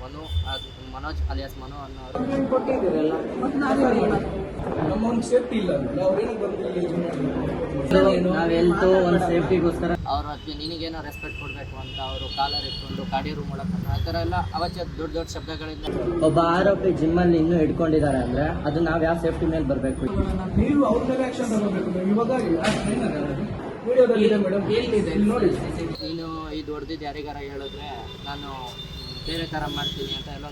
ಮನು ಅದು ಮನೋಜ್ ಅಲಿಯಾಸ್ ಮನು ಅನ್ನೋರು. ನಾವು ಎಲ್ತು ಒಂದು ಸೇಫ್ಟಿಗೋಸ್ಕರ ಅವ್ರ ಅದಕ್ಕೆ ನಿನಗೇನೋ ರೆಸ್ಪೆಕ್ಟ್ ಕೊಡಬೇಕು ಅಂತ ಅವರು ಕಾಲರ್ ಇಟ್ಕೊಂಡು ಗಾಡಿ ಮೂಲಕ ಆ ಥರ ಎಲ್ಲ ಅವಶ್ಯ ದೊಡ್ಡ ದೊಡ್ಡ ಶಬ್ದಗಳಿಂದ. ಒಬ್ಬ ಆರೋಪಿ ಜಿಮ್ಮಲ್ಲಿ ಇನ್ನೂ ಇಟ್ಕೊಂಡಿದ್ದಾರೆ ಅಂದ್ರೆ ಅದು ನಾವು ಯಾವ ಸೇಫ್ಟಿ ಮೇಲೆ ಬರಬೇಕು? ನೀವು ಅವ್ರ ಮೇಲೆ ಆಕ್ಷನ್ ತಗೋಬೇಕು. ಇವಾಗ ವಿಡಿಯೋದಲ್ಲಿ ಇದೆ ಮೇಡಮ್ ನೋಡಿ. ನೀನು ಇದು ಹೊಡೆದಿದ್ದು ಯಾರಿಗಾರ ಹೇಳಿದ್ರೆ ನಾನು ಬೇರೆ ಥರ ಮಾಡ್ತೀನಿ ಅಂತ ಎಲ್ಲ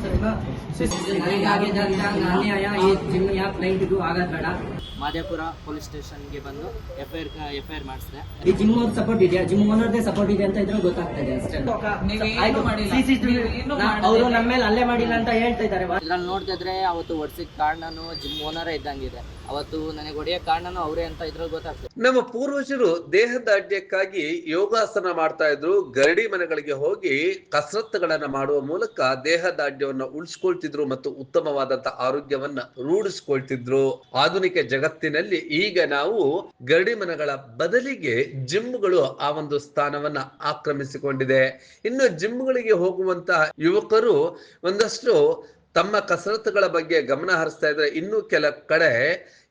ಸರಿನಾ ಅನ್ಯಾಯ. ಈ ಜಿಮ್ ಯಾಕೆ ಲೈಟ್ ಇದು? ಆಗೋದು ಬೇಡ. ಮಾದೇಪುರ ಪೊಲೀಸ್ ಸ್ಟೇಷನ್ಗೆ ಬಂದು F I R F I R ಮಾಡಿಸಿದೆ. ಈ ಜಿಮ್ ಅವ್ರ ಸಪೋರ್ಟ್ ಇದೆಯಾ? ಜಿಮ್ ಓನರ್ದೇ ಸಪೋರ್ಟ್ ಇದೆ ಅಂತ ಇದ್ರೆ ಗೊತ್ತಾಗ್ತಾ ಇದೆ ಅಷ್ಟೇ. ಅವರು ನಮ್ಮ ಮೇಲೆ ಅಲ್ಲೇ ಮಾಡಿಲ್ಲ ಅಂತ ಹೇಳ್ತಾ ಇದ್ದಾರೆ. ಇದ್ರಲ್ಲಿ ನೋಡ್ತಿದ್ರೆ ಅವತ್ತು ಹೊಡ್ಸಿದ ಕಾರಣನು ಜಿಮ್ ಓನರೇ ಇದ್ದಂಗಿದೆ. ಅವತ್ತು ನನಗೆ ಹೊಡೆಯೋ ಕಾರಣನು ಅವರೇ ಅಂತ ಇದ್ರಲ್ಲಿ ಗೊತ್ತಾಗ್ತದೆ. ನಮ್ಮ ಪೂರ್ವಜರು ದೇಹದಾಢ್ಯಕ್ಕಾಗಿ ಯೋಗಾಸನ ಮಾಡ್ತಾ ಇದ್ರು. ಗರಡಿ ಮನೆಗಳಿಗೆ ಹೋಗಿ ಕಸರತ್ತುಗಳನ್ನ ಮಾಡುವ ಮೂಲಕ ದೇಹದಾಢ್ಯವನ್ನು ಉಳಿಸ್ಕೊಳ್ತಿದ್ರು ಮತ್ತು ಉತ್ತಮವಾದಂತ ಆರೋಗ್ಯವನ್ನ ರೂಢಿಸ್ಕೊಳ್ತಿದ್ರು. ಆಧುನಿಕ ಜಗತ್ತಿನಲ್ಲಿ ಈಗ ನಾವು ಗರಡಿಮನಗಳ ಬದಲಿಗೆ ಜಿಮ್ಗಳು ಆ ಒಂದು ಸ್ಥಾನವನ್ನ ಆಕ್ರಮಿಸಿಕೊಂಡಿದೆ. ಇನ್ನು ಜಿಮ್ಗಳಿಗೆ ಹೋಗುವಂತಹ ಯುವಕರು ಒಂದಷ್ಟು ತಮ್ಮ ಕಸರತ್ತುಗಳ ಬಗ್ಗೆ ಗಮನ ಹರಿಸ್ತಾ ಇದ್ರೆ ಇನ್ನೂ ಕೆಲ ಕಡೆ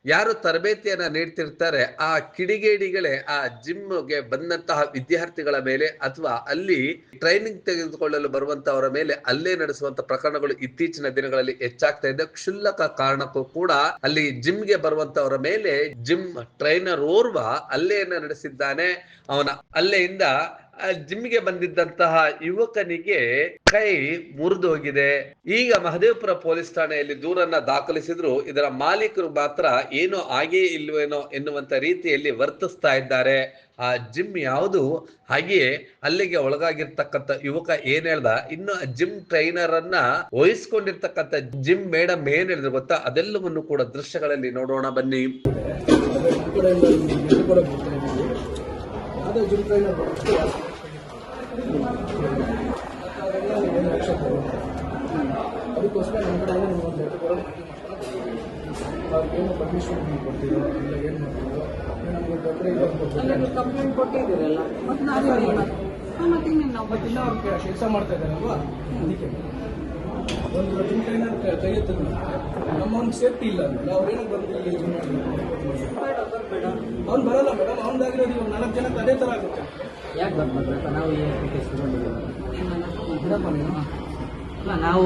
ಯಾರು ತರಬೇತಿಯನ್ನ ನೀಡ್ತಿರ್ತಾರೆ, ಆ ಕಿಡಿಗೇಡಿಗಳೇ ಆ ಜಿಮ್ಗೆ ಬಂದಂತಹ ವಿದ್ಯಾರ್ಥಿಗಳ ಮೇಲೆ ಅಥವಾ ಅಲ್ಲಿ ಟ್ರೈನಿಂಗ್ ತೆಗೆದುಕೊಳ್ಳಲು ಬರುವಂತವರ ಮೇಲೆ ಅಲ್ಲೇ ನಡೆಸುವಂತ ಪ್ರಕರಣಗಳು ಇತ್ತೀಚಿನ ದಿನಗಳಲ್ಲಿ ಹೆಚ್ಚಾಗ್ತಾ ಇದೆ. ಕ್ಷುಲ್ಲಕ ಕಾರಣಕ್ಕೂ ಕೂಡ ಅಲ್ಲಿ ಜಿಮ್ಗೆ ಬರುವಂತವರ ಮೇಲೆ ಜಿಮ್ ಟ್ರೈನರ್ ಓರ್ವ ಅಲ್ಲೆಯನ್ನ ನಡೆಸಿದ್ದಾನೆ. ಅವನ ಅಲ್ಲೆಯಿಂದ ಜಿಮ್ಗೆ ಬಂದಿದ್ದಂತಹ ಯುವಕನಿಗೆ ಕೈ ಮುರಿದು ಹೋಗಿದೆ. ಈಗ ಮಹದೇವಪುರ ಪೊಲೀಸ್ ಠಾಣೆಯಲ್ಲಿ ದೂರನ್ನ ದಾಖಲಿಸಿದ್ರು. ಇದರ ಮಾಲೀಕರು ಮಾತ್ರ ಏನೋ ಹಾಗೇ ಇಲ್ವೇನೋ ಎನ್ನುವಂತ ರೀತಿಯಲ್ಲಿ ವರ್ತಿಸ್ತಾ ಇದ್ದಾರೆ. ಆ ಜಿಮ್ ಯಾವುದು? ಹಾಗೆಯೇ ಅಲ್ಲಿಗೆ ಒಳಗಾಗಿರ್ತಕ್ಕಂಥ ಯುವಕ ಏನ್ ಹೇಳ್ದ? ಇನ್ನು ಜಿಮ್ ಟ್ರೈನರ್ ಅನ್ನ ವಹಿಸ್ಕೊಂಡಿರ್ತಕ್ಕಂಥ ಜಿಮ್ ಮೇಡಮ್ ಏನ್ ಹೇಳಿದ್ರು ಗೊತ್ತಾ? ಅದೆಲ್ಲವನ್ನು ಕೂಡ ದೃಶ್ಯಗಳಲ್ಲಿ ನೋಡೋಣ ಬನ್ನಿ. ಜಿಮ್ ಟ್ರೈನರ್ ಬರುತ್ತೆ ಏನು ಆಕ್ಷನ್ ತಗೋಬೇಕು ಅದಕ್ಕೋಸ್ಕರ ನಮ್ಮ ಕಡೆ ಒಂದು ಅವ್ರಿಗೇನು ಪರ್ಮಿಷನ್ ಕೊಡ್ತೀರೋ? ಇಲ್ಲ ಏನು ಮಾಡ್ತೀರೋ ನಮಗೆ ತೊಂದರೆ ಇಲ್ಲ ಕಂಪ್ಲೇಂಟ್ ಕೊಟ್ಟಿದ್ದೀರಲ್ಲ ಮತ್ತೆ ನಾವೇ ಮತ್ತೆ ಇನ್ನೇನು ನಾವು ಬಟ್ ಇಲ್ಲ ಅವ್ರಿಗೆ ಕೆಲಸ ಮಾಡ್ತಾ ಇದ್ದಾರಲ್ವಾ ಅದಕ್ಕೆ. ಒಂದು ಜಿಮ್ ಟ್ರೈನರ್ ಕೈ ಎತ್ತಿದ್ರು ನಮ್ಮ ಒಂದು ಸೇಫ್ಟಿ ಇಲ್ಲ ಅಂದ್ರೆ ಅವ್ರೇನಕ್ಕೆ ಬಂದಿಲ್ಲ ಜಿಮ್ ಮಾಡಿ ಅವ್ನು ಬರಲ್ಲ ಮೇಡಮ್ ಅವ್ನದಾಗಿರೋದು ಇವಾಗ ನಾಲ್ಕು ಜನಕ್ಕೆ ಅದೇ ಥರ ಆಗುತ್ತೆ. ಯಾಕೆ ಬರ್ಬೇಕು ನಾವು ಈ ಅಲ್ಲ, ನಾವು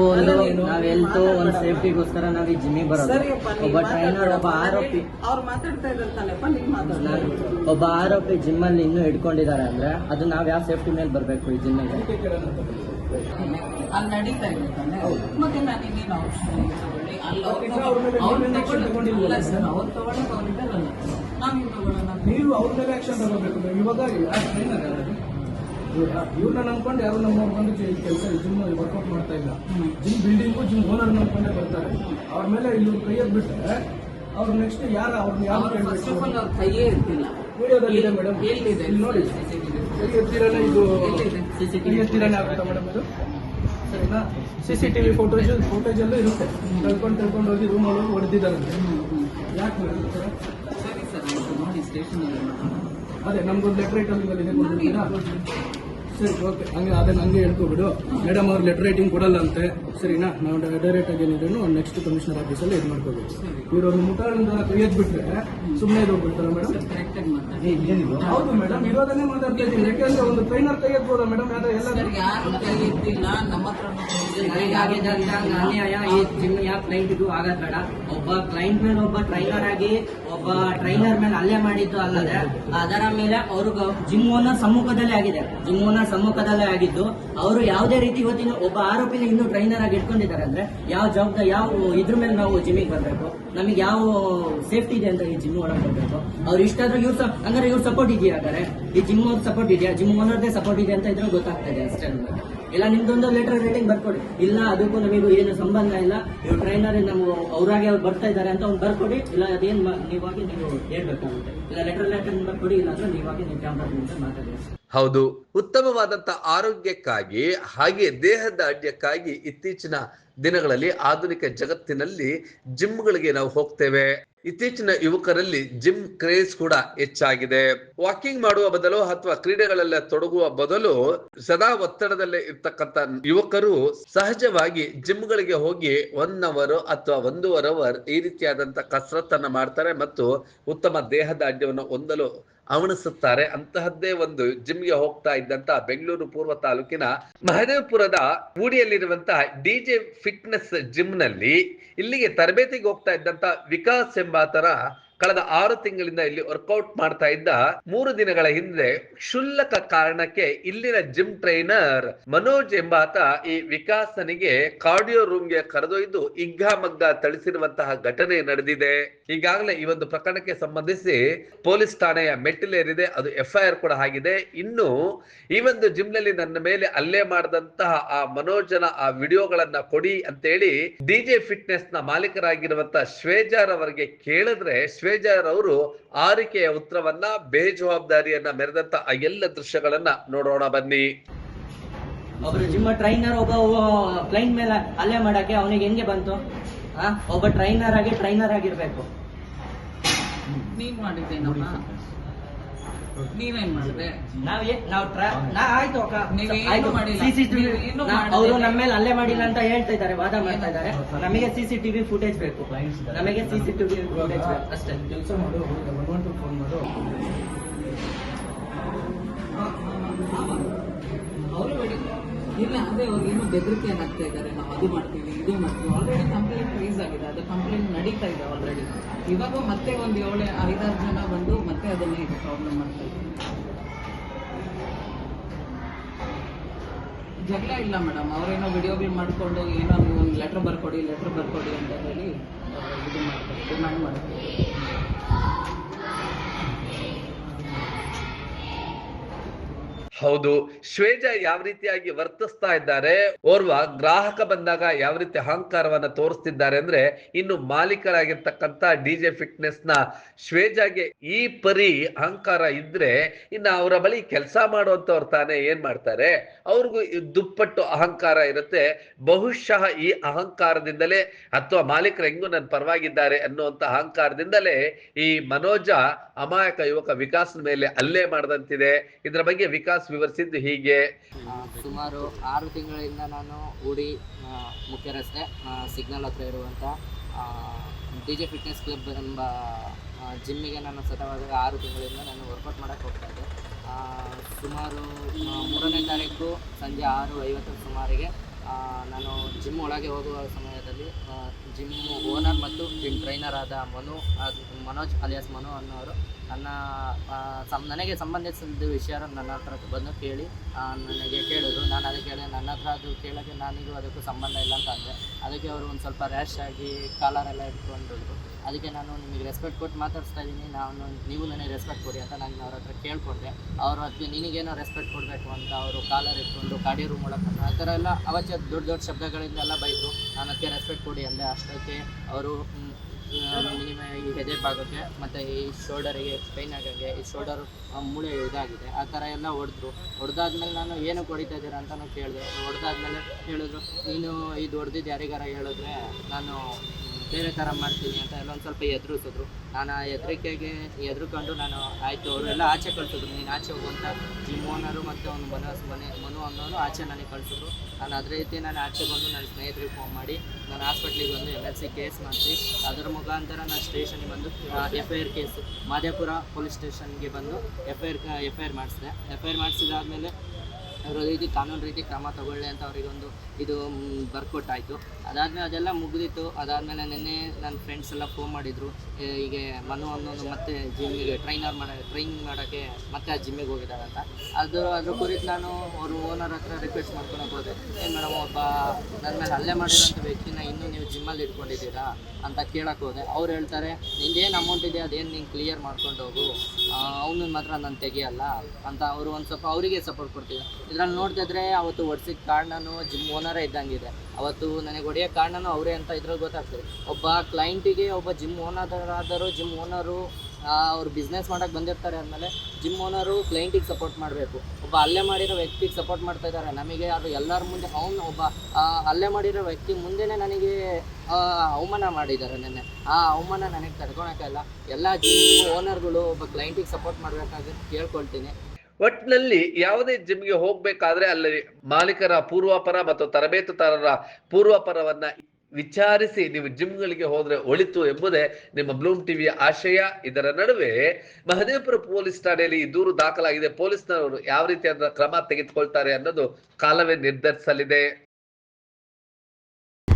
ನಾವು ಎಲ್ತು ಒಂದು ಸೇಫ್ಟಿಗೋಸ್ಕರ ನಾವು ಈ ಜಿಮ್ಮಿಗೆ ಬರೋದು. ಒಬ್ಬ ಟ್ರೈನರ್ ಒಬ್ಬ ಆರೋಪಿ. ಅವ್ರು ಮಾತಾಡ್ತಾ ಇದ್ದಾರೆ ತಾನೆಪ್ಪ ನೀವು ಮಾತಾಡ ಒಬ್ಬ ಆರೋಪಿ ಜಿಮ್ಮಲ್ಲಿ ಇನ್ನೂ ಹಿಡ್ಕೊಂಡಿದ್ದಾರೆ ಅಂದ್ರೆ ಅದು ನಾವ್ ಯಾವ ಸೇಫ್ಟಿ ಮೇಲೆ ಬರಬೇಕು ಈ ಜಿಮ್ಮಿಗೆ? ಅಂತ ಅಲ್ಲಿ ನಡೀತಾ ಇದೆ ತಾನೆ. ಮತ್ತೆ ನಾನು ಇನ್ನೇನು ತಗೊಳ್ಳಿ? ಅಲ್ಲಿ ಅವ್ರು ತಗೊಳ್ಳಿ- ಅವ್ರು ತಗೊಳ್ಳೋದು. ನಾವು ಅವ್ರ ಮೇಲೆ ಆಕ್ಷನ್ ತಗೋಬೇಕು. ಇವಾಗ ಇವ್ರನ್ನ ನಂಬ್ಕೊಂಡು ಯಾರು ನಮ್ಮ ಬಂದು ಕೆಲಸ ಜಿಮ್ ವರ್ಕೌಟ್ ಮಾಡ್ತಾ ಇಲ್ಲ. ಜಿಮ್ ಬಿಲ್ಡಿಂಗು ಜಿಮ್ ಓನರ್ ನಂಬ್ಕೊಂಡೇ ಬರ್ತಾರೆ. ಅವ್ರ ಮೇಲೆ ಇಲ್ಲಿ ಕೈಯದ್ ಬಿಟ್ರೆ ಅವ್ರು ನೆಕ್ಸ್ಟ್ ಯಾರು ಅವ್ರನ್ನ ಯಾವ ಫಸ್ಟ್ ಆಫ್ ಆಲ್ ಅವ್ರ ಕೈಯೇ ಇರ್ತಿಲ್ಲ ವಿಡಿಯೋದಲ್ಲಿ ಇದೆ ಮೇಡಮ್ ಎಲ್ಲಿದೆ? ನೋಡಿ. ಕೈ ಎತ್ತಿರನೇ ಇದು ಎಲ್ಲಿದೆ? ಕೈ ಎತ್ತಿರನೇ ಆಗುತ್ತಾ ಮೇಡಮ್ ಇದು? ಸರಿನಾ? C C T V footage footage ಎಲ್ಲ ಇರುತ್ತೆ ತಳ್ಕೊಂಡು ತಳ್ಕೊಂಡು ಹೋಗಿ ರೂಮ್ ಹೋಗಿ ಹೊಡೆದಿದ್ದಾರೆ. ಯಾಕೆ ಮೇಡಮ್ ಈ ಸ್ಟೇಷನ್ ಅದೇ ನಮ್ಗೊಂದು ಲೆಟರ್ ಇದೆ ಕೊಡ್ತೀರಾ ಸರಿ ಓಕೆ ಹಂಗೆ ಅದನ್ನ ಹಂಗೆ ಹೇಳ್ಕೊಬಿಡು. ಮೇಡಮ್ ಅವ್ರು ಲೆಟರ್ ರೈಟಿಂಗ್ ಕೊಡಲ್ಲ ಅಂತೆ ಸರಿನಾ? ನಾವು ಡೈರೆಕ್ಟ್ ಆಗಿ ಏನಿದ್ರು ನೆಕ್ಸ್ಟ್ ಕಮಿಷನರ್ ಆಫೀಸಲ್ಲಿ ಇದು ಮಾಡ್ಕೋಬೇಕು. ಇವ್ರು ಅವ್ರ ಮುಖಾಂತರ ಕೈ ಬಿಟ್ರೆ ಸುಮ್ಮನೆ ಇದು ಹೋಗ್ಬಿಡ್ತಾರ ಮೇಡಮ್ ಹೌದು ಮೇಡಮ್ ಇರೋದನ್ನೇ ಮಾತಾಡ್ತಾ ಇದ್ದೀನಿ. ಯಾಕೆಂದ್ರೆ ಒಂದು ಟ್ರೈನರ್ ಕೈ ಎತ್ಬೋದಾ ಮೇಡಮ್ ಯಾವ್ದು ಎಲ್ಲ ಯಾರು ಕೈ ಎತ್ತಿಲ್ಲ ನಮ್ಮ ಹತ್ರ ಅನ್ಯಾಯ ಈ ಜಿಮ್ ಯಾವ ಕ್ಲೈಂಟಿಗೂ ಆಗೋದ್ ಬೇಡ. ಒಬ್ಬ ಕ್ಲೈಂಟ್ ಮೇಲೆ ಒಬ್ಬ ಟ್ರೈನರ್ ಆಗಿ ಒಬ್ಬ ಟ್ರೈನರ್ ಮೇಲೆ ಅಲ್ಲೇ ಮಾಡಿದ್ದು ಅಲ್ಲದೆ, ಅದರ ಮೇಲೆ ಅವರು ಜಿಮ್ ಓನರ್ ಸಮ್ಮುಖದಲ್ಲೇ ಆಗಿದೆ. ಜಿಮ್ ಓನರ್ ಸಮ್ಮುಖದಲ್ಲೇ ಆಗಿದ್ದು, ಅವರು ಯಾವುದೇ ರೀತಿ ಇವತ್ತಿನ ಒಬ್ಬ ಆರೋಪಿನ ಇನ್ನೂ ಟ್ರೈನರ್ ಆಗಿ ಇಟ್ಕೊಂಡಿದ್ದಾರೆ ಅಂದ್ರೆ, ಯಾವ ಜವಾಬ್ದಾರಿ ಯಾವ ಇದ್ರ ಮೇಲೆ ನಾವು ಜಿಮ್ಮಿಗೆ ಬರಬೇಕು? ನಮಗೆ ಯಾವ ಸೇಫ್ಟಿ ಇದೆ ಅಂತ ಈ ಜಿಮ್ ಒಳಗೆ ಬರಬೇಕು? ಅವ್ರು ಇಷ್ಟಾದ್ರೂ ಇವ್ರು ಅಂದ್ರೆ ಇವ್ರು ಸಪೋರ್ಟ್ ಇದೆಯಾ ಹಾಗಾದ್ರೆ? ಈ ಜಿಮ್ ಅವ್ರ ಸಪೋರ್ಟ್ ಇದೆಯಾ? ಜಿಮ್ ಓನರ್ದೇ ಸಪೋರ್ಟ್ ಇದೆ ಅಂತ ಇದ್ರೆ ಗೊತ್ತಾಗ್ತಾ ಇದೆ ಅಷ್ಟೇ. ಇಲ್ಲ, ನಿಮ್ದೊಂದು ಲೆಟರ್ ರೇಟಿಂಗ್ ಬರ್ಕೊಡಿ. ಇಲ್ಲ, ಅದಕ್ಕೂ ನಮಗೂ ಏನು ಸಂಬಂಧ ಇಲ್ಲ. ಇವ್ರು ಟ್ರೈನರ್ ನಾವು ಅವ್ರಾಗೆ ಅವ್ರು ಬರ್ತಾ ಇದ್ದಾರೆ ಅಂತ ಒಂದು ಬರ್ಕೊಡಿ. ಇಲ್ಲ, ಅದೇನು ನೀವಾಗಿ ನೀವು ಹೇಳ್ಬೇಕಾಗುತ್ತೆ. ಇಲ್ಲ ಲೆಟರ್ ಲೆಟರ್ ಬರ್ಕೊಡಿ, ಇಲ್ಲ ಅಂದ್ರೆ ನೀವಾಗಿ ನೀವು ಕ್ಯಾಮ್ರಾ ಮಾತಾಡಿ. ಹೌದು. ಉತ್ತಮವಾದಂತ ಆರೋಗ್ಯಕ್ಕಾಗಿ, ಹಾಗೆ ದೇಹದ ಅಡ್ಯಕ್ಕಾಗಿ ಇತ್ತೀಚಿನ ದಿನಗಳಲ್ಲಿ ಆಧುನಿಕ ಜಗತ್ತಿನಲ್ಲಿ ಜಿಮ್ಗಳಿಗೆ ನಾವು ಹೋಗ್ತೇವೆ. ಇತ್ತೀಚಿನ ಯುವಕರಲ್ಲಿ ಜಿಮ್ ಕ್ರೇಜ್ ಕೂಡ ಹೆಚ್ಚಾಗಿದೆ. ವಾಕಿಂಗ್ ಮಾಡುವ ಬದಲು ಅಥವಾ ಕ್ರೀಡೆಗಳೆಲ್ಲ ತೊಡಗುವ ಬದಲು ಸದಾ ಒತ್ತಡದಲ್ಲೇ ಇರ್ತಕ್ಕಂತ ಯುವಕರು ಸಹಜವಾಗಿ ಜಿಮ್ಗಳಿಗೆ ಹೋಗಿ ಒನ್ ಅವರ್ ಅಥವಾ ಒಂದೂವರೆ ಅವರ್ ಈ ರೀತಿಯಾದಂತ ಕಸರತ್ತನ್ನ ಮಾಡ್ತಾರೆ ಮತ್ತು ಉತ್ತಮ ದೇಹದಾಢ್ಯವನ್ನು ಹೊಂದಲು ಅವಣಿಸುತ್ತಾರೆ. ಅಂತಹದ್ದೇ ಒಂದು ಜಿಮ್ಗೆ ಹೋಗ್ತಾ ಇದ್ದಂತ ಬೆಂಗಳೂರು ಪೂರ್ವ ತಾಲೂಕಿನ ಮಹದೇವಪುರದ ಮೂಡಿಯಲ್ಲಿರುವಂತಹ ಡಿಜೆ ಫಿಟ್ನೆಸ್ ಜಿಮ್ನಲ್ಲಿ ಇಲ್ಲಿಗೆ ತರಬೇತಿಗೆ ಹೋಗ್ತಾ ಇದ್ದಂತ ವಿಕಾಸ್ ಎಂಬಾತರ ಕಳೆದ ಆರು ತಿಂಗಳಿಂದ ಇಲ್ಲಿ ವರ್ಕೌಟ್ ಮಾಡ್ತಾ ಇದ್ದ ಮೂರು ದಿನಗಳ ಹಿಂದೆ ಕ್ಷುಲ್ಲಕ ಕಾರಣಕ್ಕೆ ಇಲ್ಲಿನ ಜಿಮ್ ಟ್ರೈನರ್ ಮನೋಜ್ ಎಂಬಾತ ಈ ವಿಕಾಸನಿಗೆ ಕಾರ್ಡಿಯೋ ರೂಮ್ಗೆ ಕರೆದೊಯ್ದು ಇಗ್ಗಾಮಗ್ಗ ಥಳಿಸಿರುವಂತಹ ಘಟನೆ ನಡೆದಿದೆ. ಈಗಾಗಲೇ ಈ ಒಂದು ಪ್ರಕರಣಕ್ಕೆ ಸಂಬಂಧಿಸಿ ಪೊಲೀಸ್ ಠಾಣೆಯ ಮೆಟ್ಟಿಲೇರಿದೆ. ಅದು ಎಫ್ಐಆರ್ ಕೂಡ ಆಗಿದೆ. ಇನ್ನು ಈ ಒಂದು ಜಿಮ್ನಲ್ಲಿ ನನ್ನ ಮೇಲೆ ಅಲ್ಲೇ ಮಾಡಿದಂತಹ ಆ ಮನೋಜನ ಆ ವಿಡಿಯೋಗಳನ್ನ ಕೊಡಿ ಅಂತೇಳಿ ಡಿಜೆ ಫಿಟ್ನೆಸ್ನ ಮಾಲೀಕರಾಗಿರುವಂತಹ ಶ್ವೇಜಾರ್ ಅವರಿಗೆ ಕೇಳಿದ್ರೆ ಶ್ವೇಜಾರ್ ಅವರು ಆರಿಕೆಯ ಉತ್ತರವನ್ನ ಬೇಜವಾಬ್ದಾರಿಯನ್ನ ಮೆರೆದಂತ ಆ ಎಲ್ಲ ದೃಶ್ಯಗಳನ್ನ ನೋಡೋಣ ಬನ್ನಿ. ಒಬ್ರು ಜಿಮ್ಮ ಟ್ರೈನರ್ ಒಬ್ಬ ಕ್ಲೈಂಟ್ ಮೇಲೆ ಹಲ್ಲೆ ಮಾಡಕ್ಕೆ ಅವನಿಗೆ ಹೆಂಗೆ ಬಂತು? ಆ? ಒಬ್ಬ ಟ್ರೈನರ್ ಆಗಿ ಟ್ರೈನರ್ ಆಗಿರ್ಬೇಕು. ನೀನ್ ಮಾಡಿದ್ದೇನಮ್ಮ? ನೀವೇನ್ ಮಾಡಿದೆ? ನಾವ್ ಏ- ನಾವ್ ಟ್ರಾ- ನಾ ಆಯ್ತು ಅಕ್ಕ. ಆಯ್ತು. ಮಾಡಿಲ್ಲ. ಅವ್ರು ನಮ್ಮ ಮೇಲೆ ಹಲ್ಲೆ ಮಾಡಿಲ್ಲ ಅಂತ ಹೇಳ್ತಾ ಇದ್ದಾರೆ ವಾದ ಮಾಡ್ತಾ ಇದ್ದಾರೆ. ನಮಗೆ ಸಿಸಿಟಿವಿ ಫುಟೇಜ್ ಬೇಕು. ನಮಗೆ ಸಿಸಿಟಿವಿ ಫುಟೇಜ್ ಬೇಕು. ಅಷ್ಟೇ. ಕೆಲಸ ಮಾಡು ಒನ್ ಒನ್ ಟು ಫೋನ್ ಮಾಡು ಅವರು ಇಲ್ಲ, ಅಂದ್ರೆ ಅವ್ರು ಏನು ಬೆದರಿಕೆ ಹಾಕ್ತಾ ಇದ್ದಾರೆ, ನಾವು ಅದು ಮಾಡ್ತೀವಿ, ಇದು ಮಾಡ್ತೀವಿ. ಆಲ್ರೆಡಿ ಕಂಪ್ಲೇಂಟ್ ರೈಸ್ ಆಗಿದೆ, ಅದು ಕಂಪ್ಲೇಂಟ್ ನಡೀತಾ ಇದೆ ಆಲ್ರೆಡಿ ಇವಾಗ ಮತ್ತೆ ಒಂದು ಏಳು, ಐದಾರು ಜನ ಬಂದು ಮತ್ತೆ ಅದನ್ನೇ ಪ್ರಾಬ್ಲಮ್ ಮಾಡ್ತಾ ಇದ್ದಾರೆ. ಜಗಳ ಇಲ್ಲ ಮೇಡಮ್ ಅವರೇನೋ ವಿಡಿಯೋಗಳು ಮಾಡಿಕೊಂಡು ಏನೋ ನೀವು ಒಂದು ಲೆಟ್ರ್ ಬರ್ಕೊಡಿ ಲೆಟ್ರ್ ಬರ್ಕೊಡಿ ಅಂತ ಹೇಳಿ ಇದು ಮಾಡ್ತಾರೆ ಡಿಮ್ಯಾಂಡ್ ಮಾಡ್ತಾರೆ. ಹೌದು. ಶ್ವೇಜ ಯಾವ ರೀತಿಯಾಗಿ ವರ್ತಿಸ್ತಾ ಇದ್ದಾರೆ? ಓರ್ವ ಗ್ರಾಹಕ ಬಂದಾಗ ಯಾವ ರೀತಿ ಅಹಂಕಾರವನ್ನ ತೋರಿಸ್ತಿದ್ದಾರೆ ಅಂದ್ರೆ ಇನ್ನು ಮಾಲೀಕರಾಗಿರ್ತಕ್ಕಂತ ಡಿಜೆ ಫಿಟ್ನೆಸ್ನ ಶ್ವೇಜಾಗೆ ಈ ಪರಿ ಅಹಂಕಾರ ಇದ್ರೆ ಇನ್ನ ಅವರ ಬಳಿ ಕೆಲಸ ಮಾಡುವಂತವ್ರು ತಾನೇ ಏನ್ ಮಾಡ್ತಾರೆ? ಅವ್ರಿಗೂ ದುಪ್ಪಟ್ಟು ಅಹಂಕಾರ ಇರುತ್ತೆ. ಬಹುಶಃ ಈ ಅಹಂಕಾರದಿಂದಲೇ ಅಥವಾ ಮಾಲೀಕರು ಹೆಂಗೂ ನನ್ನ ಪರವಾಗಿದ್ದಾರೆ ಅನ್ನುವಂತ ಅಹಂಕಾರದಿಂದಲೇ ಈ ಮನೋಜ ಅಮಾಯಕ ಯುವಕ ವಿಕಾಸ್ ಮೇಲೆ ಅಲ್ಲೇ ಮಾಡದಂತಿದೆ. ಇದರ ಬಗ್ಗೆ ವಿಕಾಸ್ ವಿವರಿಸಿದ್ದು ಹೀಗೆ. ಸುಮಾರು ಆರು ತಿಂಗಳಿಂದ ನಾನು ಉಡಿ ಮುಖ್ಯ ರಸ್ತೆ ಸಿಗ್ನಲ್ ಹತ್ರ ಇರುವಂಥ ಡಿ ಜೆ ಫಿಟ್ನೆಸ್ ಕ್ಲಬ್ ಎಂಬ ಜಿಮ್ಮಿಗೆ ನಾನು ಸತತವಾಗಿ ಆರು ತಿಂಗಳಿಂದ ನಾನು ವರ್ಕೌಟ್ ಮಾಡಕ್ಕೆ ಹೋಗ್ತಾ ಇದ್ದೆ. ಸುಮಾರು ಮೂರನೇ ತಾರೀಕು ಸಂಜೆ ಆರು ಐವತ್ತರ ಸುಮಾರಿಗೆ ನಾನು ಜಿಮ್ ಒಳಗೆ ಹೋಗುವ ಸಮಯದಲ್ಲಿ ಜಿಮ್ ಓನರ್ ಮತ್ತು ಜಿಮ್ ಟ್ರೈನರ್ ಆದ ಮನು ಅದು ಮನೋಜ್ ಅಲಿಯಾಸ್ ಮನು ಅನ್ನೋರು. ನನ್ನ ಸಂ, ನನಗೆ ಸಂಬಂಧಿಸಿದ ವಿಷಯ ನನ್ನ ಹತ್ರ ಬಂದು ಕೇಳಿ ನನಗೆ ಕೇಳಿದ್ರು. ನಾನು ಅದಕ್ಕೆ ಹೇಳಿದೆ ನನ್ನ ಹತ್ರ ಅದು ಕೇಳೋಕ್ಕೆ ನನಗೂ ಅದಕ್ಕೂ ಸಂಬಂಧ ಇಲ್ಲ ಅಂತ ಅಂದೆ. ಅದಕ್ಕೆ ಅವರು ಒಂದು ಸ್ವಲ್ಪ ರ್ಯಾಶ್ ಆಗಿ ಕಾಲರ್ ಎಲ್ಲ ಇಟ್ಕೊಂಡಿದ್ರು ಅದಕ್ಕೆ ನಾನು ನಿಮಗೆ ರೆಸ್ಪೆಕ್ಟ್ ಕೊಟ್ಟು ಮಾತಾಡಿಸ್ತಾ ಇದ್ದೀನಿ. ನಾನು, ನೀವು ನನಗೆ ರೆಸ್ಪೆಕ್ಟ್ ಕೊಡಿ ಅಂತ ನಾನು ಅವ್ರ ಹತ್ರ ಕೇಳಿಕೊಂಡೆ. ಅವರು ಅದಕ್ಕೆ ನಿನಗೇನೋ ರೆಸ್ಪೆಕ್ಟ್ ಕೊಡಬೇಕು ಅಂತ ಅವರು ಕಾಲರ್ ಇಟ್ಕೊಂಡು ರೂಮ್ ಒಳಗೆ ಆ ಥರ ಎಲ್ಲ ಅವಶ್ಯ ದೊಡ್ಡ ದೊಡ್ಡ ಶಬ್ದಗಳಿಂದ ಎಲ್ಲ ಬೈದರು. ನಾನು ಅದಕ್ಕೆ ರೆಸ್ಪೆಕ್ಟ್ ಕೊಡಿ ಅಂದೆ. ಅಷ್ಟಕ್ಕೆ ಅವರು ಮಿನಿಮಮ್ ಈ ಹೆದೆ ಭಾಗಕ್ಕೆ ಮತ್ತು ಈ ಶೋಲ್ಡರಿಗೆ ಸ್ಪೈನ್ ಆಗೋಕ್ಕೆ, ಈ ಶೋಲ್ಡರ್ ಮೂಳೆ ಇದಾಗಿದೆ, ಆ ಥರ ಎಲ್ಲ ಹೊಡೆದ್ರು. ಹೊಡೆದಾದ್ಮೇಲೆ ನಾನು ಏನು ಹೊಡಿತಾ ಇದ್ದೀರಾ ಅಂತಲೂ ಕೇಳಿದೆ. ಹೊಡೆದಾದ್ಮೇಲೆ ಹೇಳಿದ್ರು, ನೀನು ಇದು ಹೊಡೆದಿದ್ದು ಯಾರಿಗಾರ ಹೇಳಿದ್ರೆ ನಾನು ಬೇರೆ ಥರ ಮಾಡ್ತೀನಿ ಅಂತ ಎಲ್ಲ ಒಂದು ಸ್ವಲ್ಪ ಎದುರಿಸಿದ್ರು. ನಾನು ಆ ಹೆದರಿಕೆಗೆ ಎದುರುಕೊಂಡು ನಾನು ಆಯಿತು ಅವರೆಲ್ಲ ಆಚೆ ಕಳಿಸಿದ್ರು. ನೀನು ಆಚೆ ಹೋಗುವಂಥ ಜಿಮ್ ಓನರು ಮತ್ತು ಅವ್ನು ಮನೋಸ್ ಮನೆ, ಮನು ಅನ್ನೋನು ಆಚೆ ನನಗೆ ಕಳಿಸಿದ್ರು. ನಾನು ಅದೇ ರೀತಿ ನಾನು ಆಚೆ ಬಂದು ನನ್ನ ಸ್ನೇಹಿತರಿಗೆ ಫೋನ್ ಮಾಡಿ, ನಾನು ಹಾಸ್ಪಿಟ್ಲಿಗೆ ಬಂದು ಎಂ ಎಲ್ ಸಿ ಕೇಸ್ ಮಾಡಿಸಿ, ಅದರ ಮುಖಾಂತರ ನಾನು ಸ್ಟೇಷನ್ಗೆ ಬಂದು F I R case Madepura police ಸ್ಟೇಷನ್ಗೆ ಬಂದು F I R F I R ಮಾಡಿಸಿದೆ. F I R ಮಾಡಿಸಿದಾದ್ಮೇಲೆ ಅವರ ರೀತಿ ಕಾನೂನು ರೀತಿ ಕ್ರಮ ತಗೊಳ್ಳಿ ಅಂತ ಅವರಿಗೊಂದು ಇದು ಬರ್ಕೊಟ್ಟಾಯಿತು. ಅದಾದಮೇಲೆ ಅದೆಲ್ಲ ಮುಗಿದಿತ್ತು. ಅದಾದಮೇಲೆ ನಿನ್ನೆ ನನ್ನ ಫ್ರೆಂಡ್ಸ್ ಎಲ್ಲ ಫೋನ್ ಮಾಡಿದರು. ಹೀಗೆ ಮನು ಅನ್ನೋದು ಮತ್ತೆ ಜಿಮ್ಮಿಗೆ ಟ್ರೈನರ್ ಮಾಡ ಟ್ರೈನಿಂಗ್ ಮಾಡೋಕ್ಕೆ ಮತ್ತೆ ಆ ಜಿಮ್ಮಿಗೆ ಹೋಗಿದ್ದಾರೆ ಅಂತ. ಅದು, ಅದ್ರ ಕುರಿತು ನಾನು ಅವ್ರ ಓನರ್ ಹತ್ರ ರಿಕ್ವೆಸ್ಟ್ ಮಾಡ್ಕೊಳಕ್ಕೆ ಹೋದೆ. ಏನು ಮೇಡಮ್ ಒಬ್ಬ ನನ್ನ ಮೇಲೆ ಹಲ್ಲೆ ಮಾಡಿರೋಂಥ ವ್ಯಕ್ತಿನ ಇನ್ನೂ ನೀವು ಜಿಮ್ಮಲ್ಲಿ ಇಟ್ಕೊಂಡಿದ್ದೀರಾ? ಅಂತ ಕೇಳಕ್ಕೆ ಹೋದೆ. ಅವ್ರು ಹೇಳ್ತಾರೆ, ನಿಂದೇನು ಅಮೌಂಟ್ ಇದೆ, ಅದೇನು ನೀನು ಕ್ಲಿಯರ್ ಮಾಡ್ಕೊಂಡು ಹೋಗು. ಅವನನ್ನ ಮಾತ್ರ ನಾನು ತೆಗಿಯಲ್ಲ. ಅಂತ ಅವರು ಒಂದು ಸ್ವಲ್ಪ ಅವರಿಗೆ ಸಪೋರ್ಟ್ ಕೊಡ್ತೀವಿ ಇದ್ರಲ್ಲಿ ನೋಡ್ತಿದ್ರೆ ಅವತ್ತು ಒಡ್ಸಿದ ಕಾರಣನೂ ಜಿಮ್ ಓನರೇ ಇದ್ದಂಗಿದೆ. ಅವತ್ತು ನನಗೆ ಹೊಡೆಯೋ ಕಾರಣನೂ ಅವರೇ ಅಂತ ಇದ್ರಲ್ಲಿ ಗೊತ್ತಾಗ್ತದೆ. ಒಬ್ಬ ಕ್ಲೈಂಟಿಗೆ ಒಬ್ಬ ಜಿಮ್ ಓನರ್ ಆದರೂ ಜಿಮ್ ಓನರು ಅವ್ರು ಬಿಸ್ನೆಸ್ ಮಾಡೋಕ್ಕೆ ಬಂದಿರ್ತಾರೆ ಅಂದಮೇಲೆ ಜಿಮ್ ಓನರು ಕ್ಲೈಂಟಿಗೆ ಸಪೋರ್ಟ್ ಮಾಡಬೇಕು. ಒಬ್ಬ ಅಲ್ಲೇ ಮಾಡಿರೋ ವ್ಯಕ್ತಿಗೆ ಸಪೋರ್ಟ್ ಮಾಡ್ತಾ ಇದ್ದಾರೆ. ನಮಗೆ ಅದು ಎಲ್ಲರ ಮುಂದೆ ಅವನು ಒಬ್ಬ ಅಲ್ಲೇ ಮಾಡಿರೋ ವ್ಯಕ್ತಿ ಮುಂದೆನೇ ನನಗೆ ಅವಮಾನ ಮಾಡಿದ್ದಾರೆ ನೆನ್ನೆ. ಆ ಅವಮಾನ ನನಗೆ ತಡ್ಕೊಳಕ್ಕಾಗಲ್ಲ ಎಲ್ಲ ಜಿಮ್ ಓನರ್ಗಳು ಒಬ್ಬ ಕ್ಲೈಂಟಿಗೆ ಸಪೋರ್ಟ್ ಮಾಡಬೇಕಾಗಿ ಕೇಳ್ಕೊಳ್ತೀನಿ. ಒಟ್ಟಿನಲ್ಲಿ ಯಾವುದೇ ಜಿಮ್ಗೆ ಹೋಗ್ಬೇಕಾದ್ರೆ ಅಲ್ಲಿ ಮಾಲೀಕರ ಪೂರ್ವಾಪರ ಮತ್ತು ತರಬೇತುದಾರರ ಪೂರ್ವಾಪರವನ್ನ ವಿಚಾರಿಸಿ ನೀವು ಜಿಮ್ಗಳಿಗೆ ಹೋದ್ರೆ ಒಳಿತು ಎಂಬುದೇ ನಿಮ್ಮ ಬ್ಲೂಮ್ ಟಿವಿಯ ಆಶಯ. ಇದರ ನಡುವೆ ಮಹದೇವಪುರ ಪೊಲೀಸ್ ಠಾಣೆಯಲ್ಲಿ ಈ ದೂರು ದಾಖಲಾಗಿದೆ. ಪೊಲೀಸ್ನವರು ಯಾವ ರೀತಿಯಾದ ಕ್ರಮ ತೆಗೆದುಕೊಳ್ತಾರೆ ಅನ್ನೋದು ಕಾಲವೇ ನಿರ್ಧರಿಸಲಿದೆ.